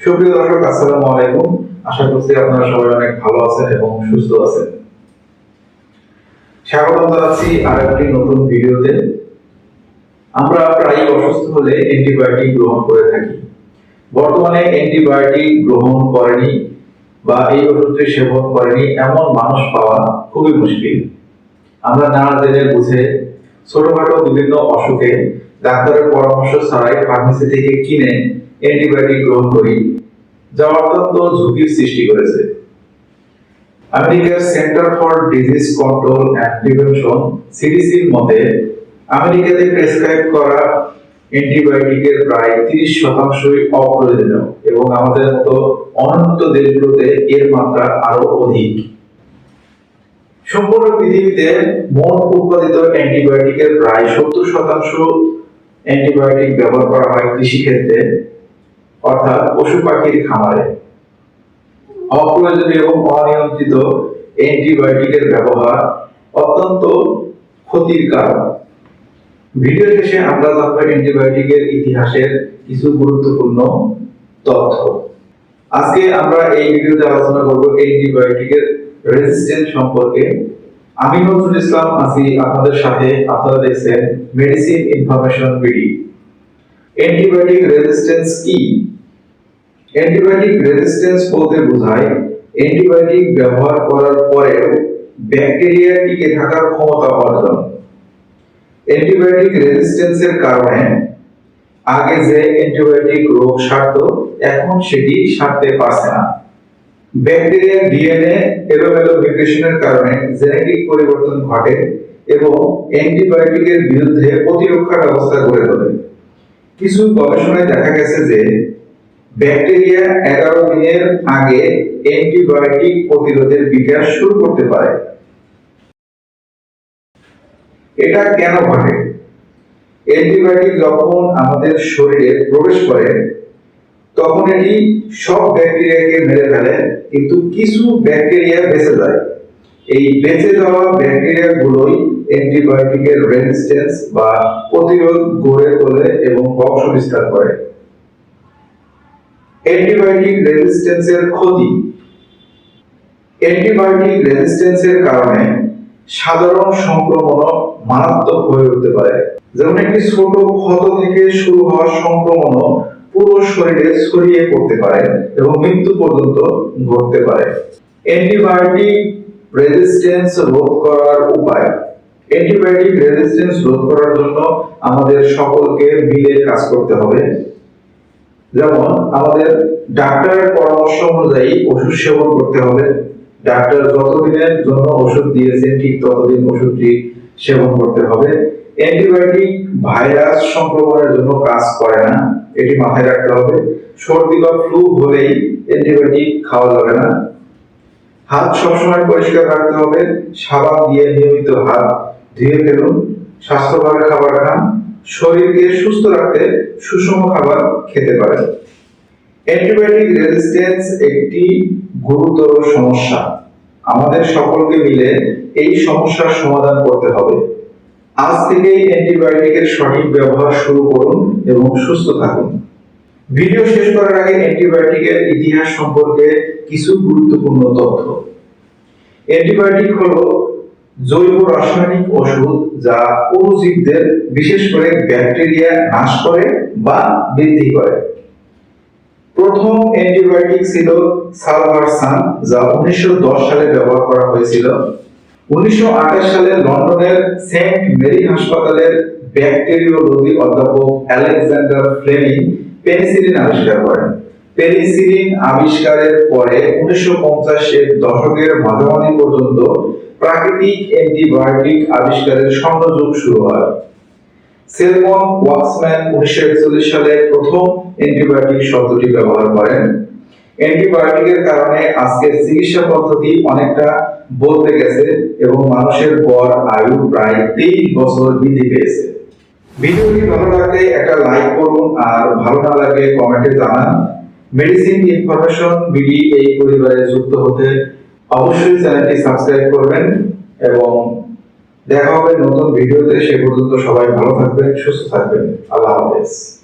সুপ্রিয় দর্শক, আসসালামু আলাইকুম। আশা করছি আপনারা সবাই অনেক ভালো আছেন এবং সুস্থ আছেন। জানাচ্ছি আর একটি নতুন ভিডিওতে। আমরা প্রায় অসুস্থ হলে অ্যান্টিবায়োটিক গ্রহণ করে থাকি। বর্তমানে অ্যান্টিবায়োটিক গ্রহণ করেনি বা এই ওষুধটি সেবন করেনি এমন মানুষ পাওয়া খুবই মুশকিল। আমরা না জেনে বুঝে ছোটখাটো বিভিন্ন অসুখে ডাক্তারের পরামর্শ ছাড়াই ফার্মেসি থেকে কিনে অ্যান্টিবায়োটিক গ্রহণ করি। যা অত্যন্ত ঝুঁকির সৃষ্টি করেছে। আমেরিকার centre for disease control and prevention সিডিসির মতে, আমেরিকাতে প্রেসক্রাইব করা অ্যান্টিবায়োটিকের প্রায় তিরিশ শতাংশই অপ্রয়োজনীয় এবং আমাদের মতো অনুন্নত দেশগুলোতে এর মাত্রা আরও অধিক। সম্পূর্ণ পৃথিবীতে মোট উৎপাদিত অ্যান্টিবায়োটিকের প্রায় সত্তর শতাংশ অ্যান্টিবায়োটিক ব্যবহার করা হয় কৃষিক্ষেত্রে, অর্থাৎ পশু পাখির খামারে। অপ্রয়োজনীয় এবং অনিয়ন্ত্রিত অ্যান্টিবায়োটিকের ব্যবহার অত্যন্ত ক্ষতির কারণ। ভিডিও শেষে আমরা জানব অ্যান্টিবায়োটিকের ইতিহাসের কিছু গুরুত্বপূর্ণ তথ্য। আজকে আমরা এই ভিডিওতে আলোচনা করব অ্যান্টিবায়োটিকের রেজিস্ট্যান্স সম্পর্কে। আমি নজরুল ইসলাম আছি আপনাদের সাথে আপনারা দেখছেন medicine information BD antibiotic resistance কি? অ্যান্টিবায়োটিক রেজিস্ট্যান্স বলতে বোঝায় অ্যান্টিবায়োটিক ব্যবহার করার পরেও ব্যাকটেরিয়া টিকে থাকার ক্ষমতা অর্জন। অ্যান্টিবায়োটিক রেজিস্ট্যান্সের কারণে আগে যে অ্যান্টিবায়োটিক রোগ সারত, এখন সেটি সারতে পারছে না। ব্যাকটেরিয়ার ডিএনএ এলোমেলো মিউটেশনের কারণে জেনেটিক পরিবর্তন ঘটে এবং অ্যান্টিবায়োটিকের বিরুদ্ধে প্রতিরক্ষা ব্যবস্থা গড়ে তোলে। কিছু গবেষণায় দেখা গেছে যে ব্যাকটেরিয়া এগারো দিনের আগে অ্যান্টিবায়োটিক প্রতিরোধের বিকাশ শুরু করতে পারে। এটা কেন ঘটে? অ্যান্টিবায়োটিক যখন আমাদের শরীরে প্রবেশ করে তখন এটি সব ব্যাকটেরিয়াকে মেরে ফেলে, কিন্তু কিছু ব্যাকটেরিয়া বেঁচে যায়। এই বেঁচে যাওয়া ব্যাকটেরিয়া গুলোই অ্যান্টিবায়োটিকের রেজিস্ট্যান্স বা প্রতিরোধ গড়ে তোলে এবং বংশ বিস্তার করে। অ্যান্টিবায়োটিক রেজিস্ট্যান্সের ক্ষতি। অ্যান্টিবায়োটিক রেজিস্ট্যান্সের কারণে সাধারণ সংক্রমণ মারাত্মক হয়ে উঠতে পারে। যেমন একটি ছোট ক্ষত থেকে শুরু হওয়া সংক্রমণ পুরো শরীরে ছড়িয়ে পড়তে পারে এবং মৃত্যু পর্যন্ত ঘটতে পারে। অ্যান্টিবায়োটিক রেজিস্ট্যান্স রোধ করার উপায়। অ্যান্টিবায়োটিক রেজিস্ট্যান্স রোধ করার জন্য আমাদের সকলকে মিলে কাজ করতে হবে। যেমন আমাদের ডাক্তারের পরামর্শ অনুযায়ী ওষুধ সেবন করতে হবে। ডাক্তার যতদিনের জন্য ওষুধ দিয়েছেন, ঠিক ততদিন ওষুধটি সেবন করতে হবে। অ্যান্টিবায়োটিক ভাইরাস সংক্রমণের জন্য কাজ করে না। এটি মাথায় রাখতে হবে। সর্দি বা ফ্লু হলেই অ্যান্টিবায়োটিক খাওয়া যাবে না। হাত সবসময় পরিষ্কার রাখতে হবে। সাবান দিয়ে নিয়মিত হাত ধুয়ে ফেলুন স্বাস্থ্যভাবে খাবার খান, শরীরকে সুস্থ রাখতে সুষম খাবার খেতে পারেন। অ্যান্টিবায়োটিক রেজিস্ট্যান্স একটি গুরুতর সমস্যা। আমাদের সকলকে মিলে এই সমস্যার সমাধান করতে হবে। আজ থেকেই অ্যান্টিবায়োটিকের সঠিক ব্যবহার শুরু করুন এবং সুস্থ থাকুন। ভিডিও শেষ করার আগে অ্যান্টিবায়োটিকের ইতিহাস সম্পর্কে কিছু গুরুত্বপূর্ণ তথ্য। অ্যান্টিবায়োটিক হলো জৈব রাসায়নিক ওষুধ যা অণুজীবদের বিশেষ করে ব্যাকটেরিয়া নাশ করে বা বৃদ্ধি করে। প্রথম অ্যান্টিবায়োটিক ছিল সালভারসান, যা উনিশশো দশ সালে ব্যবহার করা হয়েছিল। উনিশশো সালে লন্ডনের সেন্ট মেরি হাসপাতালের ব্যাকটেরিওলজি অধ্যাপক আলেকজান্ডার ফ্লেমিং পেনিসিলিন আবিষ্কার করেন। পেনিসিলিন আবিষ্কারের পরে উনিশশো এর দশকের মাঝামাঝি পর্যন্ত প্রাকৃতিক অ্যান্টিবায়োটিক আবিষ্কারের স্বর্ণযুগ শুরু হয়। সেলমন ওয়াক্সম্যান উনিশশো একচল্লিশ সালে প্রথম অ্যান্টিবায়োটিক শব্দটি ব্যবহার করেন। অ্যান্টিবায়োটিকের কারণে আজকের চিকিৎসা পদ্ধতি অনেকটা বদলে গেছে এবং মানুষের গড় আয়ু প্রায় তেইশ বছর বৃদ্ধি পেয়েছে। ভিডিওটি ভালো লাগলে একটা লাইক করুন আর ভালো না লাগলে কমেন্টে জানান। মেডিসিন ইনফরমেশন বিডি এই পরিবারে যুক্ত হতে অবশ্যই চ্যানেলটি সাবস্ক্রাইব করবেন এবং দেখা হবে নতুন ভিডিওতে। সে পর্যন্ত সবাই ভালো থাকবেন, সুস্থ থাকবেন। আল্লাহ হাফেজ।